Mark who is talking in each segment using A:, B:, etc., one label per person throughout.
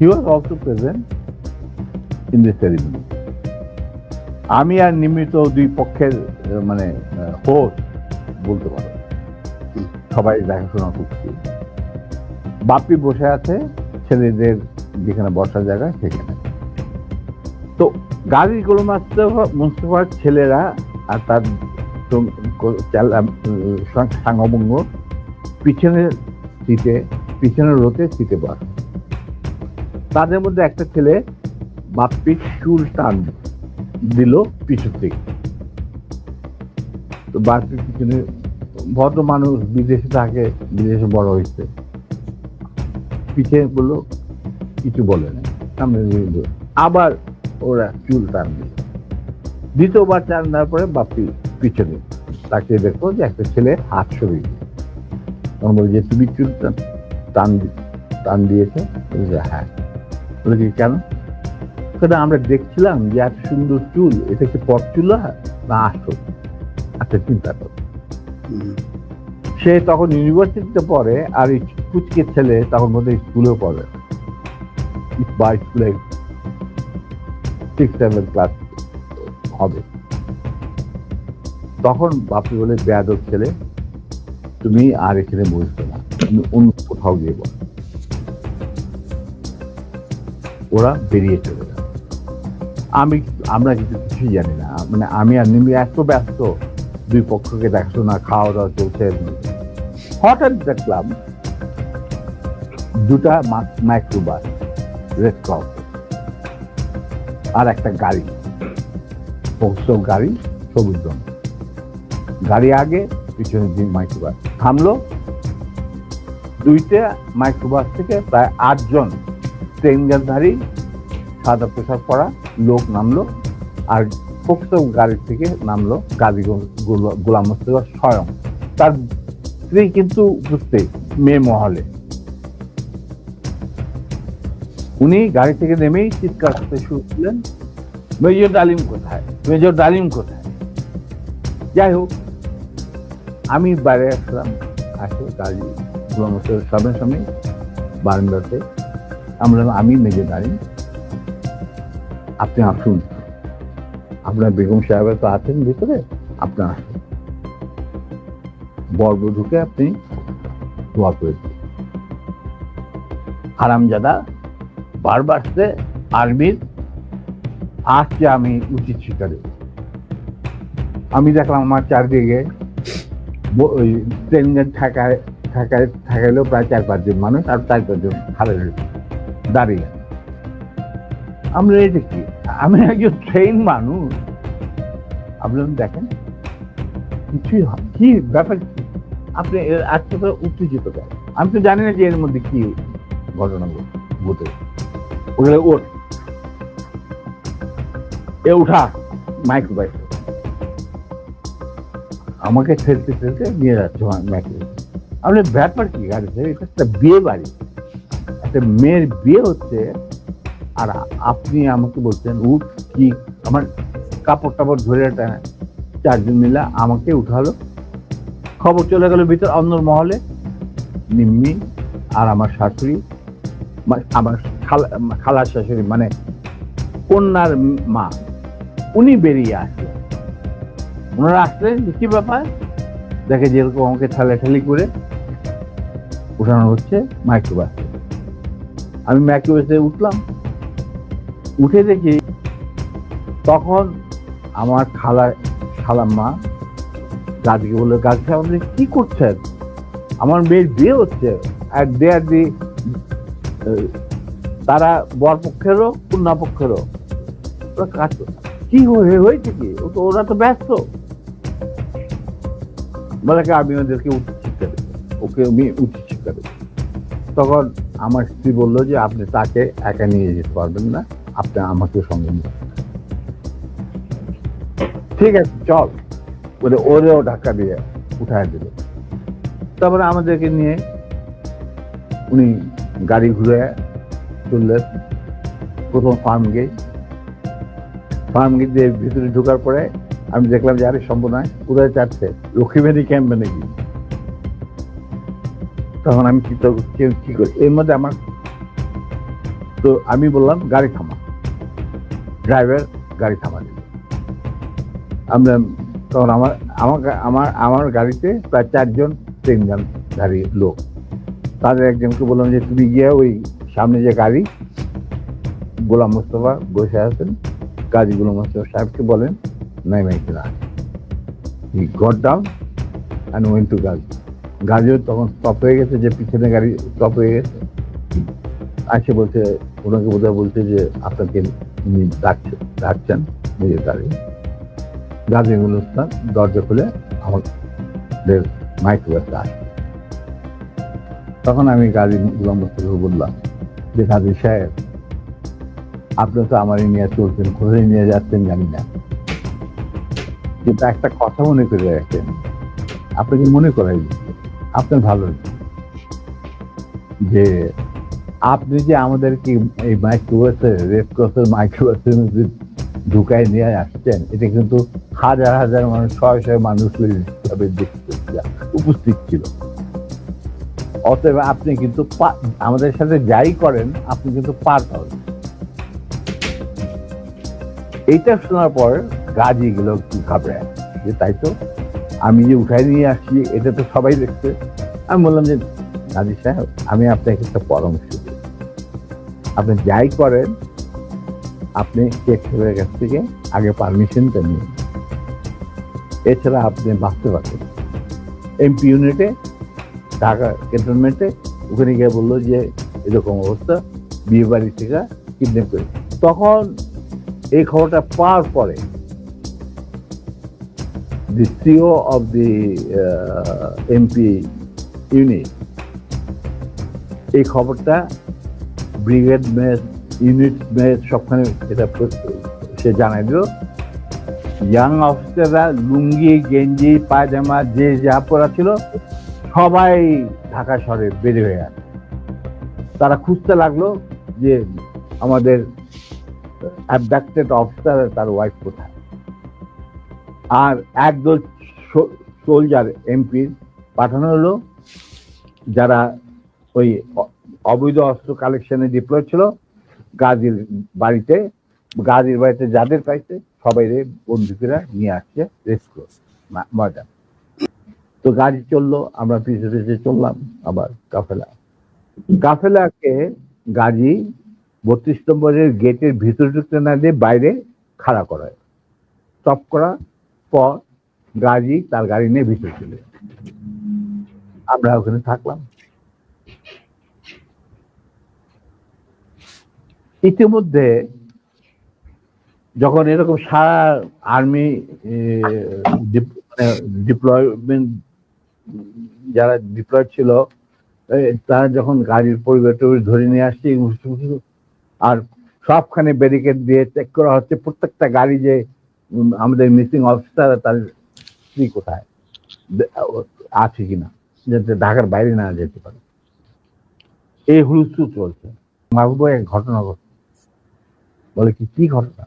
A: He was also present in the ceremony আমি আর নিমিত দুই পক্ষের মানে হোস্ট বলতে পারো। সবাই দেখাশোনা করছি। বাপ্পি বসে আছে, ছেলেদের যেখানে বসার জায়গা সেখানে। তো গাড়ি গুলো মুস্তফার ছেলেরা আর তার সাঙ্গভঙ্গ পিছনের সিটে, পিছনের রোতে সিটে বসে। তাদের মধ্যে একটা ছেলে বাপ্পির চুল টান দিল পিছু থেকে। তো বাপ্পির পিছনে ভদ্র মানুষ বিদেশে থাকে, বিদেশে বড় হয়েছে। পিছিয়ে বলল, কিছু বলে না। সামনে আবার ওরা চুল টান দিল। দ্বিতীয়বার টান দেওয়ার পরে বাপ্পি পিছনে তাকে দেখো যে একটা ছেলে হাত সরিয়ে তখন বলে যে তুমি চুল টান- টান দিয়েছে? হ্যাঁ। বলে কি কেন আমরা দেখছিলাম যে এত সুন্দর চুল এটা কি পট চুল না আসল? আচ্ছা চিন্তা করো। সে তখন ইউনিভার্সিটিতে পড়ে আর এই কুচকে ছেলে তখন বোধ স্কুলেও পড়ে। বা স্কুলে সিক্স সেভেন ক্লাস হবে। তখন বাপি বলে বেয়াদব ছেলে তুমি আর এখানে বসবে না তুমি অন্য কোথাও গিয়ে বল ওরা বেরিয়ে চলে গেল আমি, আমরা কিছু কিছুই জানি না। মানে আমি আর নিমি এত ব্যস্ত, দুই পক্ষকে দেখাশোনা খাওয়া দাওয়া চলছে। হঠাৎ দেখলাম দুটা মাইক্রোবাস রেড ক্রস আর একটা গাড়ি পোস্টল গাড়ি, সবুজ রঙ গাড়ি আগে, পিছনে দিন মাইক্রোবাস থামলো, দুইটা মাইক্রোবাস থেকে প্রায় আটজন ট্রেনগারধারী সাদা পোশাক পরা, লোক নামলো, আর পোক্সো গাড়ি থেকে নামলো গাজী গোলাম মোস্তফা স্বয়ং। তার স্ত্রী কিন্তু উপস্থিত মেয়ে মহলে। উনি গাড়ি থেকে নেমেই চিৎকার করতে শুরু করলেন, মেজর ডালিম কোথায়? মেজর ডালিম কোথায়? যাই হোক, আমি বাইরে আসলাম, আসে গাড়ি গোলাম মোস্তফার সামনে সামনে বারান্দাতে। আমরা, আমি মেজর ডালিম আপনি আসুন। আপনার বেগম সাহেবের তো আছেন ভিতরে আপনার আসুন। বর্বধূকে আপনি দোয়া করে দিন। হারামজাদা, বারবার সে আর্মির আজকে আমি উচিত শিকারে। আমি দেখলাম আমার চারদিকে ট্রেনের ঠেকায় ঠেকায়, ঠেকাইলেও প্রায় চার পাঁচজন মানুষ আর চার পাঁচজন খালে দাঁড়িয়ে। আমরা এটা কি, আমি একজন ট্রেন মানুষ। আপনি দেখেন, কিছুই কি ব্যাপার কি? আপনি আজকে উত্তেজিত কেন? আমি তো জানি না যে এর মধ্যে কি ঘটনা ঘটে। ওগুলো ওঠ। এ, উঠা। মাইক্রো বাইক আমাকে ঠেলতে ঠেলতে নিয়ে যাচ্ছে মাইক্রো আপনি ব্যাপার কি, গাড়ি বিয়ে বাড়ি। একটা মেয়ের বিয়ে হচ্ছে, আর আপনি আমাকে বলছেন উঠ কি আমার কাপড় টাপড় ধরে টেনে। চারজন মিলে আমাকে উঠালো। খবর চলে গেল ভিতর অন্য মহলে। নিম্মি আর আমার শাশুড়ি মানে আমার খালা খালার শাশুড়ি মানে কন্যার মা, উনি বেরিয়ে আসলেন ওনারা আসলেন কি ব্যাপার? দেখে যেরকম আমাকে ঠেলাঠেলি করে উঠানো হচ্ছে, মাইক্রোবাসে। আমি মাইক্রোবাসে উঠলাম। উঠে দেখি তখন আমার খালা খালাম্মা গাছকে বলল গাছ আমাদের কি করছেন? আমার মেয়ের বিয়ে হচ্ছে। আর দে আর দি তারা বর পক্ষেরও কন্যা পক্ষেরও ওরা কাজ কি হয়ে- হয়েছে কি? ও তো, ওরা তো ব্যস্ত। বলে, আমি ওদেরকে উচিত শিক্ষা দেবো। ওকে আমি উচিত শিক্ষা দেবো। তখন আমার স্ত্রী বলল যে, আপনি তাকে একা নিয়ে যেতে পারবেন না, আপনি আমাকে সঙ্গে নিয়ে। ঠিক আছে, চল। বলে ওরেও ধাক্কা দিয়ে উঠায় দিল। তারপরে আমাদেরকে নিয়ে উনি গাড়ি ঘুরে চললেন প্রথম ফার্ম গেট। ফার্ম গেট দিয়ে ভিতরে ঢোকার পরে আমি দেখলাম যে, আরে, সম্ভব নয়, কোথায় চাচ্ছে লক্ষ্মীবাড়ি ক্যাম্পে নাকি? তখন আমি কি তো কি- করি? এর মধ্যে আমার তো আমি বললাম, গাড়ি থামা। ড্রাইভার গাড়ি থামা দিল। আমরা তখন আমার আমার আমার আমার গাড়িতে প্রায় চারজন তিনজন গাড়ি লোক। তাদের একজনকে বললাম যে, তুমি গিয়ে ওই সামনে যে গাড়ি, গোলাম মোস্তফা বসে আছেন কাজী গোলাম মোস্তফা সাহেবকে বলেন, নাই মাই কিনা he down and went to গাড়ি গাড়িও তখন স্টপ হয়ে গেছে, যে পিছনে গাড়ি স্টপ হয়ে গেছে। আসে বলছে, ওনাকে বোধহয় বলছে যে, আপনাকে ডাকছে, ডাকছেন নিজের গাড়ি। গাজী গুলস্তান দরজা খুলে আমাদের মাইক্রোওয়েভটা আসে। তখন আমি গাজী গুলাম মোস্তফাকে বললাম, যে গাজী সাহেব, আপনি তো আমারই নিয়ে চলছেন, কোথায় নিয়ে যাচ্ছেন জানি না। কিন্তু একটা কথা মনে করে রাখেন আপনাকে মনে করাই দিচ্ছে আপনার ভালো যে আপনি যে আমাদেরকে এই মাইক্রোবাসে রেড ক্রসের মাইক্রোবাসের মধ্যে ঢুকায় নিয়ে আসছেন, এটা কিন্তু হাজার হাজার মানুষ, শয়ে শয়ে মানুষ দেখতে উপস্থিত ছিল। অতএব আপনি কিন্তু আমাদের সাথে যাই করেন, আপনি কিন্তু পার পাবেন। এইটা শোনার পর গাজি গুলো কি খাবে যে তাই তো আমি যে উঠাই নিয়ে আসছি এটা তো সবাই দেখছে। আমি বললাম যে, গাজী সাহেব, আমি আপনাকে একটা পরামর্শ দিই। আপনি যাই করেন, আপনি শেখ সাহেবের কাছ থেকে আগে পারমিশনটা নিন। এছাড়া আপনি বাঁচতে পারবেন। এমপি ইউনিটে, ঢাকা ক্যান্টনমেন্টে, ওখানে গিয়ে বলল যে, এরকম অবস্থা, বিয়ে বাড়ি থেকে কিডন্যাপ করে তখন এই খবরটা পাওয়ার পরে the CO of the MP unit এই খবরটা ব্রিগেড মেস ইউনিট মেস সবখানে এটা সে জানাই দিল। ইয়াং অফিসাররা লুঙ্গি, গেঞ্জি, পায়জামা, যে যা পরা ছিল, সবাই ঢাকা শহরে বেড়ে হয়ে গেছে। তারা খুঁজতে লাগল যে আমাদের অ্যাবডাক্টেড অফিসার তার ওয়াইফ কোথায়। আর একদল সোলজার এমপি পাঠানো হলো, যারা ওই অবৈধ অস্ত্র কালেকশনে ডিপ্লয় ছিল, গাজীর বাড়িতে গাজীর বাড়িতে যাদের পাইছে সবাই বন্দুকেরা নিয়ে আসছে রেস্কো ময়দান। তো গাড়ি চলল, আমরা পিছিয়ে পিছিয়ে চললাম, আবার কাফেলা। কাফেলাকে গাজী বত্রিশ নম্বরের গেটের ভিতরে ঢুকতে না দিয়ে বাইরে খাড়া করা হয়। স্টপ করার পর গাজী তার গাড়ি নিয়ে ভিতরে চলে আমরা ওখানে থাকলাম। ইতিমধ্যে যখন এরকম সারা আর্মি ডিপ্লয়মেন্ট যারা ডিপ্লয় ছিল তারা যখন গাড়ির পরিবার ধরে নিয়ে আসছে আর সবখানে ব্যারিকেড দিয়ে চেক করা হচ্ছে, প্রত্যেকটা গাড়ি যে আমাদের মিসিং অফিসার তার স্ত্রী কোথায়? আছে কিনা? যাতে ঢাকার বাইরে না যেতে পারে। এই হুলস্থুল চলছে। মাহবুব এক ঘটনা ঘটছে। বলে কি কি ঘটনা?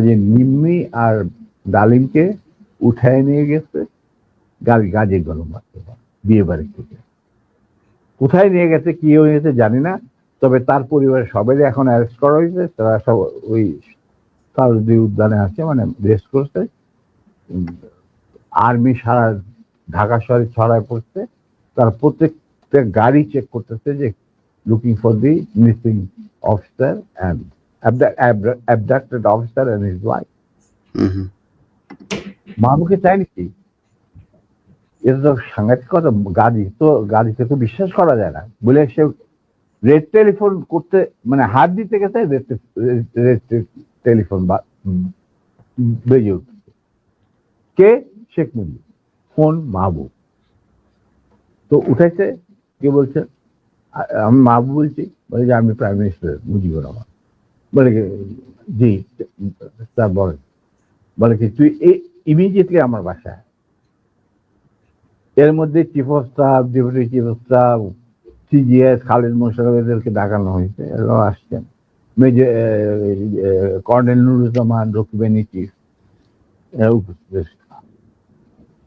A: যে নিম্মি আর ডালিমকে উঠায় নিয়ে গেছে, গাড়ি গাজে গরম মারতে বিয়ে বাড়ি থেকে। কোথায় নিয়ে গেছে, কি হয়েছে জানি না, তবে তার পরিবারের সবাই এখন অ্যারেস্ট করা হয়েছে, তারা সব ওই সারদি উদ্যানে আছে মানে রেস্ট করছে। আর্মি সারা ঢাকা শহরে ছড়ায় পড়ছে। তার প্রত্যেকটা গাড়ি চেক করতেছে যে looking for the missing officer and and his wife.
B: হুম হুম
A: মাহবুকে চাই নাকি? এটা তো সাংঘাতিক কথা গাড়ি তো গাড়িতে তো বিশ্বাস করা যায় না। বলে সে রেড টেলিফোন করতে মানে হাত দিতে গেছে রেড রেড টেলিফোন বা বেজে উঠছে কে? শেখ মুজিব। ফোন মাহবুব? তো উঠেছে, কে বলছে? আমি মাহবুব বলছি, বলে যে আমি প্রাইম মিনিস্টার মুজিবুর রহমান। বলে জি স্যার বলেন বলে কি তুই ইমিডিয়েটলি আমার বাসায়। এর মধ্যে chief of staff deputy chief of staff CGS Khaled Mosharraf এদেরকে ডাকানো হয়েছে, এরাও আসছেন। কর্নেল নুরুজ্জামান চিফ এরা উপস্থিত।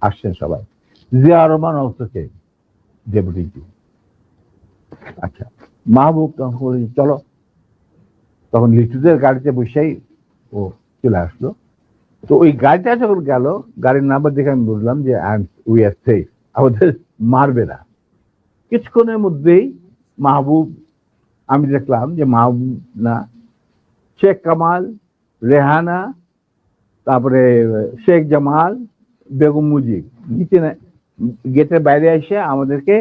A: আসছেন সবাই। জিয়া রহমান ডেপুটি আচ্ছা মাহবুব তখন চলো। তখন লিটুদের গাড়িতে বসেই ও চলে আসলো। তো ওই গাড়িটা যখন গেল, গাড়ির নাম্বার দেখে আমি বুঝলাম যে উই আর সেফ আমাদের মারবে না। কিছুক্ষণের মধ্যেই মাহবুব আমি দেখলাম যে মাহবুব না শেখ কামাল, রেহানা, তারপরে শেখ জামাল, বেগম মুজিব, নিচে গেটের বাইরে এসে আমাদেরকে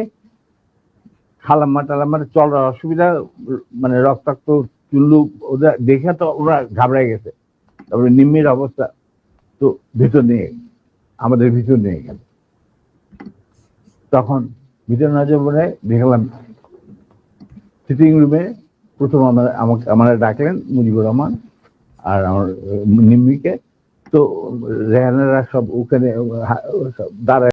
A: খালাম্মা টালাম্মার চলার অসুবিধা মানে রক্তাক্ত চুল্লু ওদের দেখে তো ওরা ঘাবড়ে গেছে। তারপরে নিম্মির অবস্থা তো ভিতর নিয়ে, আমাদের ভিতর নিয়ে গেল। তখন ভিতর না বলে দেখলাম সিটিং রুমে প্রথম আমার আমাকে আমার ডাকলেন মুজিবুর রহমান আর আমার নিম্মিকে। তো, রেহানারা সব ওখানে দাঁড়ায়